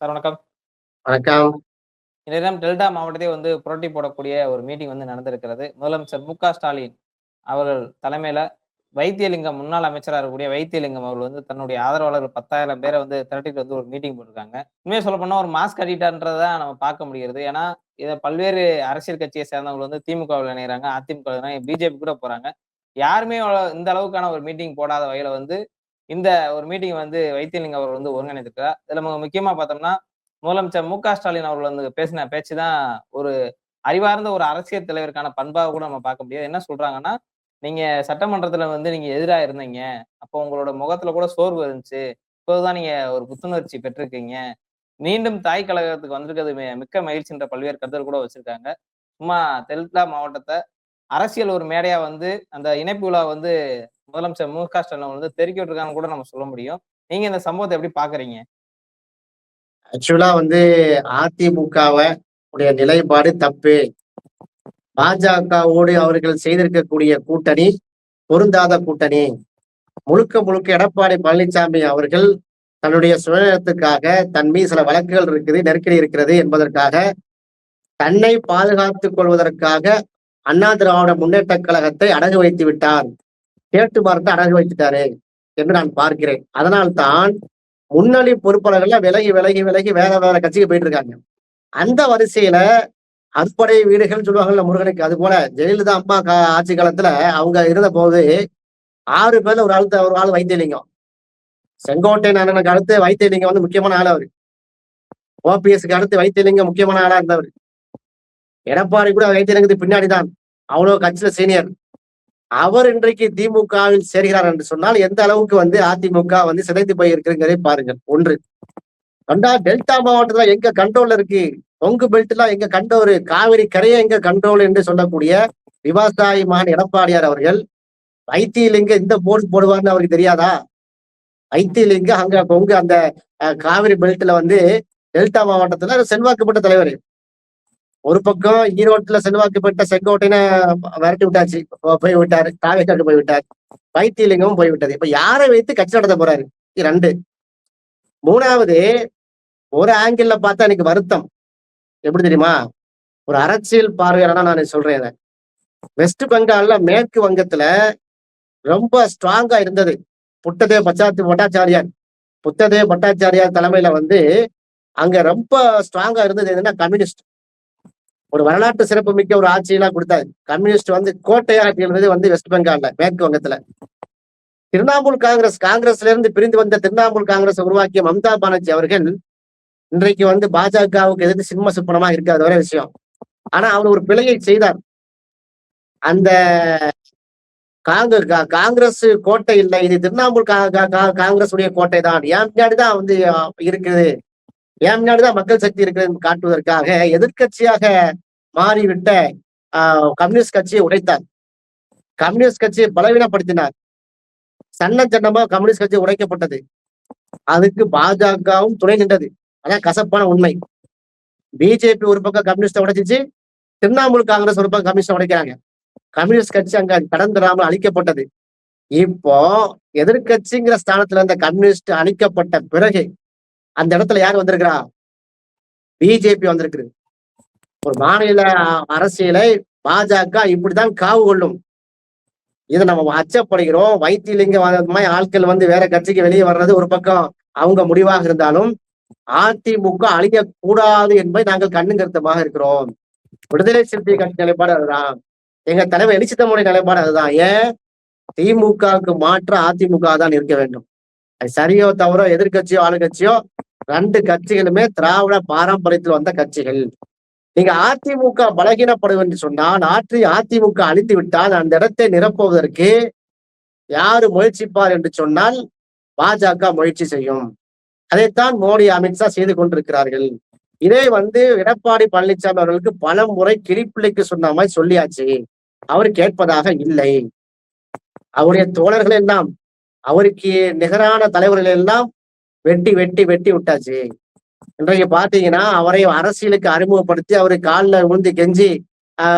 Sir வணக்கம். வணக்கம். தினம் டெல்டா மாவட்டத்தை வந்து புரட்டி போடக்கூடிய ஒரு மீட்டிங் வந்து நடந்திருக்கிறது. முதலமைச்சர் மு.க. ஸ்டாலின் அவர்கள் தலைமையில வைத்தியலிங்கம் முன்னாள் அமைச்சரா இருக்கக்கூடிய வைத்தியலிங்கம் அவர்கள் வந்து தன்னுடைய ஆதரவாளர்கள் 10,000 பேர வந்து திரட்டிட்டு வந்து ஒரு மீட்டிங் போட்டிருக்காங்க. உண்மைய சொல்லப்போனா ஒரு மாஸ் கட்டிட்டான்றத தான் நம்ம பார்க்க முடிகிறது. ஏன்னா, இத பல்வேறு அரசியல் கட்சியை சேர்ந்தவங்க வந்து திமுகவுல இணையறாங்க, அதிமுகவுல இணையறாங்க, பிஜேபி கூட போறாங்க. யாருமே இந்த அளவுக்கான ஒரு மீட்டிங் போடாத வகையில வந்து, இந்த ஒரு மீட்டிங் வந்து வைத்தியலிங்கம் அவர்கள் வந்து ஒருங்கிணைந்திருக்கிறார் இதுல நம்ம முக்கியமா பார்த்தோம்னா, முதலமைச்சர் மு.க. ஸ்டாலின் அவர்கள் வந்து பேசின பேச்சு தான் ஒரு அறிவார்ந்த ஒரு அரசியல் தலைவருக்கான பண்பாக கூட நம்ம பார்க்க முடியாது. என்ன சொல்றாங்கன்னா, "நீங்க சட்டமன்றத்துல வந்து நீங்க எதிராக இருந்தீங்க. அப்போ உங்களோட முகத்துல கூட சோர்வு இருந்துச்சு. இப்போதுதான் நீங்க ஒரு புத்துணர்ச்சி பெற்றிருக்கீங்க. மீண்டும் தாய் கழகத்துக்கு வந்திருக்கிறது மிக்க மகிழ்ச்சின்ற" பல்வேறு கருத்துக்கள் கூட வச்சிருக்காங்க. சும்மா தெல்தா மாவட்டத்தை அரசியல் ஒரு மேடையா வந்து அந்த இணைப்பு விழா வந்து முதலமைச்சர் மு.க. ஸ்டாலின் வந்து தெருக்கி விட்டுருக்காங்க கூட நம்ம சொல்ல முடியும். நீங்க இந்த சம்பவத்தை எப்படி பாக்குறீங்க ஆக்சுவலா வந்து அதிமுகவ உடைய நிலைப்பாடு தப்பு. பாஜகவோடு அவர்கள் செய்திருக்கக்கூடிய கூட்டணி பொருந்தாத கூட்டணி. முழுக்க முழுக்க எடப்பாடி பழனிசாமி அவர்கள் தன்னுடைய சுயநலத்துக்காக தன் மீது சில வழக்குகள் இருக்குது, நெருக்கடி இருக்கிறது என்பதற்காக தன்னை பாதுகாத்துக் கொள்வதற்காக அண்ணா திராவிட முன்னேற்றக் கழகத்தை அடகு வைத்து விட்டார். கேட்டு மறந்து அடகு வைத்துட்டாரு என்று நான் பார்க்கிறேன். அதனால்தான் முன்னணி பொறுப்பாளர்கள்லாம் விலகி, விலகி, விலகி வேற வேற கட்சிக்கு போயிட்டு இருக்காங்க. அந்த வரிசையில அற்படை வீடுகள் சொல்லுவாங்கல்ல முருகனுக்கு. அது போல ஜெயலலிதா அம்மா ஆட்சி காலத்துல அவங்க இருந்தபோது ஆறு பேர்ல ஒரு ஆள் ஒரு ஆள் வைத்தியலிங்கம். செங்கோட்டையன் அண்ணனுக்கு அடுத்து வைத்தியலிங்கம் வந்து முக்கியமான ஆள் அவரு. ஓபிஎஸ்க்கு அடுத்து வைத்தியலிங்கம் முக்கியமான ஆளா இருந்தவர். எடப்பாடி கூட வைத்தியலிங்கத்துக்கு பின்னாடி தான். அவ்வளவு கட்சியில சீனியர். அவர் இன்றைக்கு திமுகவில் சேர்கிறார் என்று சொன்னால் எந்த அளவுக்கு வந்து அதிமுக வந்து சிதைந்து போய் இருக்குங்கிறதை பாருங்கள். 1. 2 டெல்டா மாவட்டத்துல எங்க கண்ட்ரோல்ல இருக்கு? கொங்கு பெல்ட்லாம் எங்க கண்டோரு காவிரி கரையை எங்க கண்ட்ரோல் என்று சொல்லக்கூடிய விவசாயி மகன் எடப்பாடியார் அவர்கள் வைத்தியலிங்க இந்த போர்டு போடுவார்னு அவருக்கு தெரியாதா? வைத்தியலிங்க அங்க கொங்கு அந்த காவிரி பெல்ட்ல வந்து டெல்டா மாவட்டத்துல செல்வாக்கப்பட்ட தலைவர் ஒரு பக்கம் ஈரோட்டுல செல்வாக்கு பெற்ற செங்கோட்டையன விரட்டி விட்டாச்சு. போய் விட்டாரு. தாவேக்காவுக்கு போய் விட்டார். வைத்தியலிங்கமும் போய்விட்டது. இப்ப யாரை வைத்து கட்சி நடத்த போறாரு? 2. 3வது ஒரு ஆங்கிள் பார்த்தா எனக்கு வருத்தம். எப்படி தெரியுமா? ஒரு அரசியல் பார்வையாளனா நான் சொல்றேன் வெஸ்ட் பெங்கால்ல மேற்கு வங்கத்துல ரொம்ப ஸ்ட்ராங்கா இருந்தது. புட்டதே பச்சாத்து பட்டாச்சாரியார். புத்ததே பட்டாச்சாரியார் தலைமையில வந்து அங்க ரொம்ப ஸ்ட்ராங்கா இருந்தது எதுன்னா கம்யூனிஸ்ட். ஒரு வரலாற்று சிறப்புமிக்க ஒரு ஆட்சியெல்லாம் கொடுத்தாரு கம்யூனிஸ்ட் வந்து கோட்டையா இருந்தது வந்து வெஸ்ட் பெங்கால்ல, மேற்கு வங்கத்துல. திரிணாமுல் காங்கிரஸ் காங்கிரஸ்ல இருந்து பிரிந்து வந்த திரிணாமுல் காங்கிரஸ் உருவாக்கிய மம்தா பானர்ஜி அவர்கள் இன்றைக்கு வந்து பாஜகவுக்கு எதிர்த்து சிம்ம சுப்பனமா இருக்காது ஒரே விஷயம். ஆனா அவர் ஒரு பிழையை செய்தார். அந்த காங்க கா காங்கிரஸ் கோட்டை இல்லை. இது திரிணாமுல் கா காங்கிரஸ் உடைய கோட்டை தான். ஏன் பின்னாடிதான் வந்து இருக்குது. என் முன்னாடிதான் மக்கள் சக்தி இருக்கிறது காட்டுவதற்காக எதிர்க்கட்சியாக மாறிவிட்ட கம்யூனிஸ்ட் கட்சியை உடைத்தார். கம்யூனிஸ்ட் கட்சியை பலவீனப்படுத்தினார். சன்ன சன்னமா கம்யூனிஸ்ட் கட்சி உடைக்கப்பட்டது. அதுக்கு பாஜகவும் துணை நின்றது. அதான் கசப்பான உண்மை. பிஜேபி ஒரு பக்கம் கம்யூனிஸ்ட உடைச்சிச்சு. திரிணாமுல் காங்கிரஸ் ஒரு பக்கம் கம்யூனிஸ்டை உடைக்கிறாங்க. கம்யூனிஸ்ட் கட்சி அங்க கடந்துடாமல் அழிக்கப்பட்டது. இப்போ எதிர்க்கட்சிங்கிற ஸ்தானத்துல இருந்த கம்யூனிஸ்ட் அழிக்கப்பட்ட பிறகு அந்த இடத்துல யார் வந்திருக்கிறா? பிஜேபி வந்திருக்குது. ஒரு மாநில அரசியலை பாஜக இப்படித்தான் காவு கொள்ளும். இதை நம்ம அச்சப்படுகிறோம். வைத்தியலிங்கம் மாதிரி ஆட்கள் வந்து வேற கட்சிக்கு வெளியே வர்றது ஒரு பக்கம் அவங்க முடிவாக இருந்தாலும், அதிமுக அழியக்கூடாது என்பதை நாங்கள் கண்ணுங்கருத்தமாக இருக்கிறோம். விடுதலை சிறுத்தை கட்சி நிலைப்பாடு அதுதான். எங்க தலைவர் எழுச்சி நிலைப்பாடு அதுதான். ஏன்? திமுகவுக்கு மாற்ற அதிமுக தான் இருக்க வேண்டும். அது சரியோ தவறோ எதிர்க்கட்சியோ ஆளுங்கட்சியோ ரெண்டு கட்சிகளுமே திராவிட பாரம்பரியத்தில் வந்த கட்சிகள். நீங்க அதிமுக பலகீனப்படும் என்று சொன்னால், ஆற்றி அதிமுக அழித்து விட்டால் அந்த இடத்தை நிரப்புவதற்கு யாரு முயற்சிப்பார் என்று சொன்னால், பாஜக முயற்சி செய்யும். அதைத்தான் மோடி, அமித்ஷா செய்து கொண்டிருக்கிறார்கள். இதை வந்து எடப்பாடி பழனிசாமி அவர்களுக்கு பலமுறை கிளிப்பிள்ளைக்கு சொன்ன மாதிரி சொல்லியாச்சு. அவர் கேட்பதாக இல்லை. அவருடைய தோழர்கள் எல்லாம் அவருக்கு நிகரான தலைவர்கள் எல்லாம் வெட்டி, வெட்டி, வெட்டி விட்டாச்சு. இன்றைக்கு பார்த்தீங்கன்னா, அவரை அரசியலுக்கு அறிமுகப்படுத்தி அவரு காலில் விழுந்து கெஞ்சி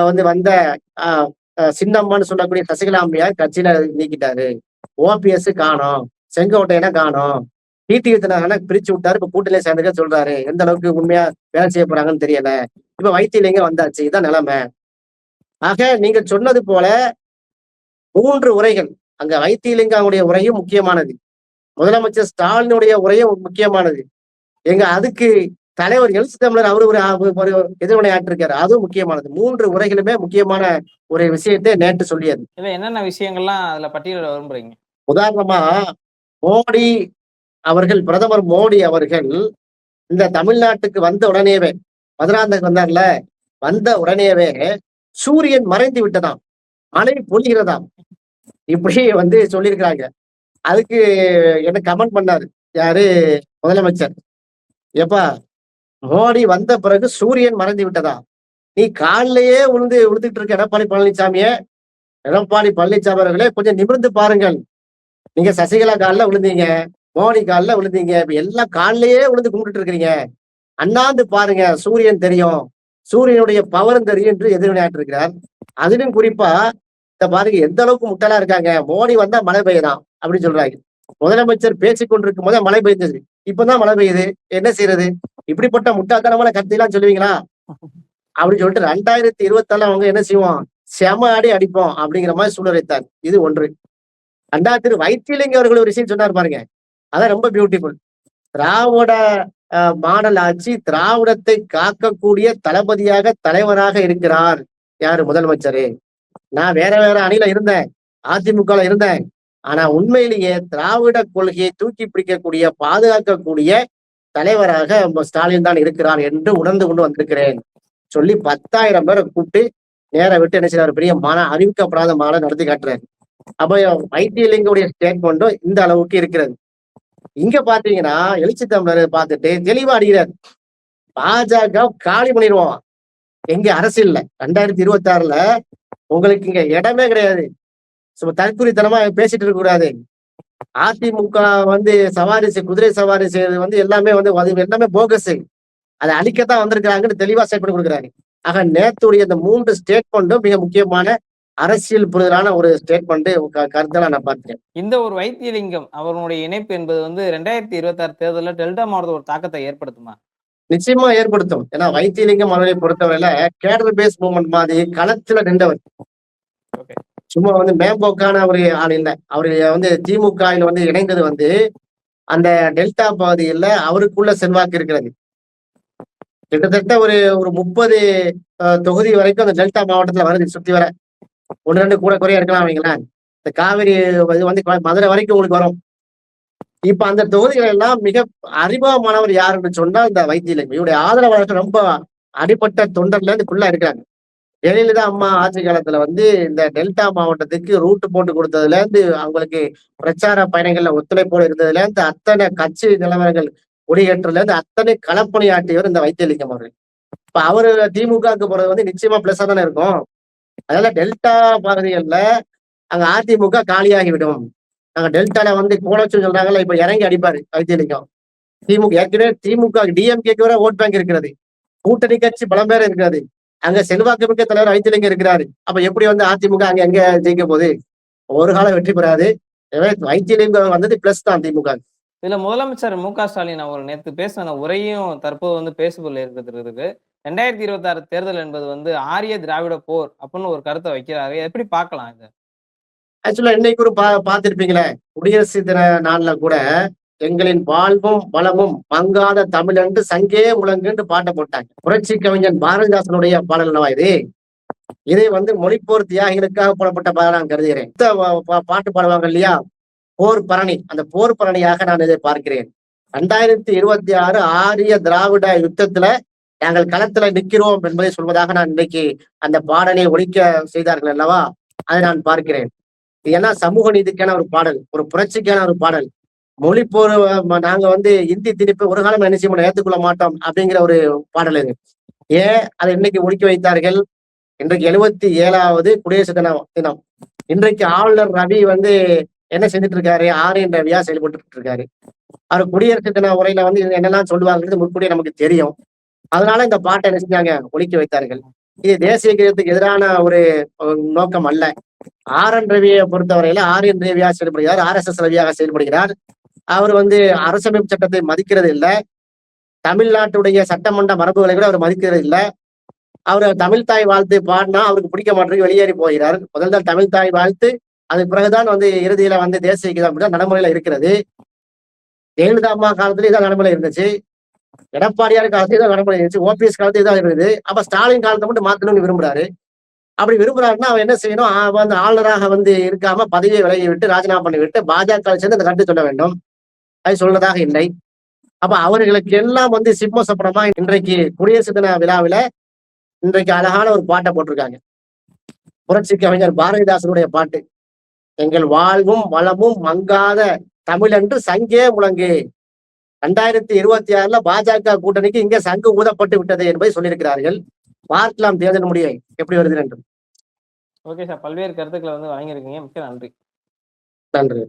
வந்து வந்த சின்னம்மான்னு சொல்லக்கூடிய சசிகலா அம்மையார் கட்சியில நீக்கிட்டாரு. ஓபிஎஸ் காணோம். செங்கோட்டையன காணோம். டிடி வித்தனாக பிரிச்சு விட்டாரு இப்ப கூட்டிலே சேர்ந்துக்க சொல்றாரு எந்த அளவுக்கு உண்மையா வேலை செய்ய போறாங்கன்னு தெரியல இப்ப வைத்தியலிங்க வந்தாச்சு இதான் நிலைமை ஆக நீங்க சொன்னது போல மூன்று உரைகள் அங்க வைத்தியலிங்காவுடைய உரையும் முக்கியமானது முதலமைச்சர் ஸ்டாலினுடைய உரையும் முக்கியமானது. எங்க அதுக்கு தலைவர் எழுச்சி தமிழர் அவரு ஒரு எதிர்வினை ஆற்றிருக்காரு. அதுவும் முக்கியமானது. மூன்று உரைகளுமே முக்கியமான ஒரு விஷயத்தை நேற்று சொல்லியது. இல்ல என்னென்ன விஷயங்கள்லாம் அதுல பட்டியலிட விரும்புறீங்க? உதாரணமா மோடி அவர்கள் பிரதமர் மோடி அவர்கள் இந்த தமிழ்நாட்டுக்கு வந்த உடனேவே மதுராந்தகம் வந்தார்ல வந்த உடனேவே சூரியன் மறைந்து விட்டதாம். மழை பொழிகிறதாம். இப்படி வந்து சொல்லியிருக்கிறாங்க. அதுக்கு என்ன கமெண்ட் பண்ணாரு. யாரு? முதலமைச்சர். எப்பா மோடி வந்த பிறகு சூரியன் மறைந்து விட்டதா? நீ காலிலேயே உழுந்து விழுந்துட்டு இருக்க எடப்பாடி பழனிசாமிய எடப்பாடி பழனிசாமி அவர்களே கொஞ்சம் நிமிர்ந்து பாருங்கள். நீங்க சசிகலா காலில் விழுந்தீங்க மோடி காலில் விழுந்தீங்க இப்ப எல்லாம் காலிலேயே விழுந்து கும்பிட்டுட்டு இருக்கிறீங்க. அண்ணாந்து பாருங்க சூரியன் தெரியும். சூரியனுடைய பவரும் தெரியும் என்று எதிர்வினையாட்டு இருக்கிறார் அதிலும் குறிப்பா இந்த பாருங்க எந்த அளவுக்கு முட்டலா இருக்காங்க. மோடி வந்தா மழை பெய்யதான். அப்படின்னு சொல்றாங்க. முதலமைச்சர் பேசிக்கொண்டிருக்கும் போதே மழை பெய்தது. இப்பதான் மழை பெய்யுது. என்ன செய்யறது? இப்படிப்பட்ட முட்டாள்தனமான கருத்தையெல்லாம் சொல்லுவீங்களா? அப்படின்னு சொல்லிட்டு ரெண்டாயிரத்தி இருபத்தி ஆறுல அவங்க என்ன செய்வோம்? செம அடி அடிப்போம் அப்படிங்கிற மாதிரி சூழ்நிலைத்தார் இது ஒன்று. ரெண்டாவது திரு வைத்தியலிங்க அவர்கள் ஒரு விஷயம் சொன்னார் பாருங்க. அதான் ரொம்ப பியூட்டிஃபுல் திராவிட மாடல் ஆட்சி திராவிடத்தை காக்கக்கூடிய தளபதியாக தலைவராக இருக்கிறார் யாரு? முதலமைச்சரு. நான் வேற வேற அணில இருந்தேன். அதிமுகல இருந்தேன். ஆனா உண்மையிலேயே திராவிட கொள்கையை தூக்கி பிடிக்கக்கூடிய பாதுகாக்கக்கூடிய தலைவராக ஸ்டாலின் தான் இருக்கிறார் என்று உணர்ந்து கொண்டு வந்திருக்கிறேன். சொல்லி பத்தாயிரம் பேரை கூப்பிட்டு நேர விட்டு என்ன செய்யறாரு பெரிய மன அறிவிக்கப்படாத மாலை நடத்தி காட்டுறாரு. அப்ப வைத்தியலிங்கோடைய ஸ்டேட்மெண்ட்டும் இந்த அளவுக்கு இருக்கிறது. இங்க பாத்தீங்கன்னா எழுச்சி தமிழர் பார்த்துட்டு தெளிவா அடிக்கிறார். பாஜக காலி பண்ணிடுவோம் எங்க அரசியல்ல ரெண்டாயிரத்தி இருபத்தி ஆறுல உங்களுக்கு இங்க இடமே கிடையாது. சும்மா தற்குறித்தனமா பேசிட்டு இருக்க கூடாது. அதிமுக வந்து சவாரி குதிரை சவாரி செய்யறது வந்து எல்லாமே வந்து அது எல்லாமே போகஸ் அதை அழிக்கத்தான் வந்திருக்கிறாங்கன்னு தெளிவா ஸ்டேட்மெண்ட் கொடுக்குறாரு. ஆக நேத்துடைய இந்த மூன்று ஸ்டேட்மெண்ட்டும் மிக முக்கியமான அரசியல் புரிதலான ஒரு ஸ்டேட்மெண்ட் கருத்தெல்லாம் நான் பார்த்தேன் இந்த ஒரு வைத்தியலிங்கம் அவர்களுடைய இணைப்பு என்பது வந்து ரெண்டாயிரத்தி இருபத்தி ஆறு தேர்தலில் டெல்டா மாவட்டத்தில் ஒரு தாக்கத்தை ஏற்படுத்துமா? நிச்சயமா ஏற்படுத்தும். ஏன்னா வைத்தியலிங்கம் அவர்களை பொறுத்தவரையில கேடர் பேஸ் மூவ்மெண்ட் மாதிரி களத்துல நின்றவர். சும்மா வந்து மேம்போக்கான ஒரு ஆள் இல்லை. அவரு வந்து திமுக வந்து இணைந்தது வந்து அந்த டெல்டா பகுதியில் அவருக்குள்ள செல்வாக்கு இருக்கிறது. கிட்டத்தட்ட ஒரு ஒரு முப்பது தொகுதி வரைக்கும் அந்த டெல்டா மாவட்டத்துல வருது சுத்தி வர. ஒன்று ரெண்டு கூட குறைய இருக்கலாம் வைங்களேன். இந்த காவிரி இது வந்து மதுரை வரைக்கும் உங்களுக்கு வரும். இப்ப அந்த தொகுதிகள் எல்லாம் மிக அறிமுகமானவர் யாருன்னு சொன்னா இந்த வைத்தியலிங்கம். இவருடைய ஆதரவாளர்கள் ரொம்ப அடிப்பட்ட தொண்டர்ல இருந்து இருக்கிறாங்க. இருக்காங்க ஜெயலலிதா அம்மா ஆட்சி காலத்துல வந்து இந்த டெல்டா மாவட்டத்துக்கு ரூட் போட்டு கொடுத்ததுல இருந்து அவங்களுக்கு பிரச்சார பயணங்கள்ல ஒத்துழைப்போடு இருந்ததுல இருந்து அத்தனை கட்சி நிலவரங்கள் கொடியேற்றதுல இருந்து அத்தனை களப்பணியாற்றியவர் இந்த வைத்தியலிங்கம் அவர்கள். இப்ப அவரு திமுகவுக்கு போறது வந்து நிச்சயமா பிளஸா தானே இருக்கும். அதனால டெல்டா பகுதிகளில் அங்க அதிமுக காலியாகிவிடும். அங்க டெல்டால வந்து கோலச்சு சொல்றாங்கல்ல இப்ப இறங்கி அடிப்பாரு வைத்தியலிங்கம். திமுக ஏற்கனவே திமுக டிஎம்கேக்கு வர ஓட் பேங்க் இருக்கிறது. கூட்டணி கட்சி பலம் பேர் இருக்கிறது. அங்க செல்வாக்கு மிக்க தலைவர் வைத்தியலிங்கம் இருக்கிறாரு. அப்ப எப்படி வந்து அதிமுக அங்க எங்க ஜெயிக்க போகுது? ஒரு காலம் வெற்றி பெறாது. வைத்தியலிங்கம் வந்தது பிளஸ் தான் திமுக இதுல முதலமைச்சர் மு க ஸ்டாலின் அவர் நேற்று பேசின உரையும் தற்போது வந்து பேசுபொருள் இருக்கிறதுக்கு ரெண்டாயிரத்தி இருபத்தி ஆறு தேர்தல் என்பது வந்து ஆரிய திராவிட போர் அப்படின்னு ஒரு கருத்தை வைக்கிறாரு. எப்படி பார்க்கலாம் இது? ஆக்சுவலா இன்னைக்கு ஒரு பா பார்த்திருப்பீங்களே? குடியரசு தின நாள்ல கூட எங்களின் வாழ்வும் வளமும் மங்காத தமிழன்று சங்கே முழங்குன்னு பாட்டை போட்டாங்க. புரட்சி கவிஞன் பாரதிதாசனுடைய பாடல் என்னவா இது? இதை வந்து மொழிப்போர் தியாகிகளுக்காக போடப்பட்ட பாடல் நான் கருதுகிறேன். பாட்டு பாடுவாங்க இல்லையா? போர் பரணி. அந்த போர் பரணியாக நான் இதை பார்க்கிறேன். ரெண்டாயிரத்தி இருபத்தி ஆறு ஆரிய திராவிட யுத்தத்துல நாங்கள் களத்துல நிற்கிறோம் என்பதை சொல்வதாக நான் இன்னைக்கு அந்த பாடலை ஒழிக்க செய்தார்கள் அல்லவா? அதை நான் பார்க்கிறேன். ஏன்னா சமூக நீதிக்கான ஒரு பாடல் ஒரு புரட்சிக்கான ஒரு பாடல். மொழி போர் நாங்க வந்து இந்தி திணிப்பு ஒரு காலம் என்ன செய்ய ஏற்றுக்கொள்ள மாட்டோம் அப்படிங்கிற ஒரு பாடல் இது. ஏன் அதை இன்னைக்கு ஒழிக்க வைத்தார்கள்? இன்றைக்கு எழுபத்தி ஏழாவது குடியரசு தினம் தினம். இன்றைக்கு ஆளுநர் ரவி வந்து என்ன செஞ்சுட்டு இருக்காரு ஆரியன் ரவியா செயல்பட்டு இருக்காரு அவர் குடியரசு தின உரையில வந்து என்னெல்லாம் சொல்லுவாங்கிறது முன்கூடியே நமக்கு தெரியும். அதனால இந்த பாட்டை என்ன செஞ்சாங்க? ஒழிக்க வைத்தார்கள். இது தேசிய கீதத்துக்கு எதிரான ஒரு நோக்கம் அல்ல. ஆர் என் ரவியை பொறுத்தவரையில ஆர் என் ரவியாக செயல்படுகிறார் ஆர் எஸ் எஸ் ரவியாக செயல்படுகிறார். அவர் வந்து அரசமைப்பு சட்டத்தை மதிக்கிறது இல்லை. தமிழ்நாட்டுடைய சட்டமன்ற மரபுகளை கூட அவர் மதிக்கிறது இல்லை. அவர் தமிழ் தாய் வாழ்த்து பாடினா அவருக்கு பிடிக்க மாட்டேங்குது வெளியேறி போகிறார். முதல் தான் தமிழ் தாய் வாழ்த்து அதுக்கு பிறகுதான் வந்து இறுதியில வந்து தேசிய கீதம் அப்படிதான் நடைமுறையில இருக்கிறது. ஜெயலலிதா அம்மா காலத்துல இதான் நடைமுறை இருந்துச்சு. எடப்பாடியார் காலத்துல இதான் நடைமுறை இருந்துச்சு. ஓபிஎஸ் காலத்துல இதான் இருந்தது. அப்ப ஸ்டாலின் காலத்தை மட்டும் மாத்தணும்னு விரும்புறாரு. அப்படி விரும்புறாருன்னா அவன் என்ன செய்யணும்? அவன் வந்து ஆளுநராக வந்து இருக்காம பதவியை விலகி விட்டு ராஜினாமா பண்ணி விட்டு பாஜக சேர்ந்து அந்த கருத்து சொல்ல வேண்டும். அது சொல்றதாக இல்லை. அப்ப அவர்களுக்கு எல்லாம் வந்து சிம்ம சப்பரமா இன்றைக்கு குடியரசு தின விழாவில இன்றைக்கு அழகான ஒரு பாட்டை போட்டிருக்காங்க. புரட்சி கவிஞர் பாரதிதாசனுடைய பாட்டு. எங்கள் வாழ்வும் வளமும் மங்காத தமிழன்று சங்கே முழங்கு. ரெண்டாயிரத்தி இருபத்தி ஆறுல பாஜக கூட்டணிக்கு இங்க சங்கு ஊதப்பட்டு விட்டது என்பதை சொல்லியிருக்கிறார்கள். பார்க்கலாம் தேர்தல் முடிவை எப்படி வருது என்று ஓகே சார். பல்வேறு கருத்துக்களை வந்து வழங்கியிருக்கீங்க. மிக்க நன்றி. நன்றி.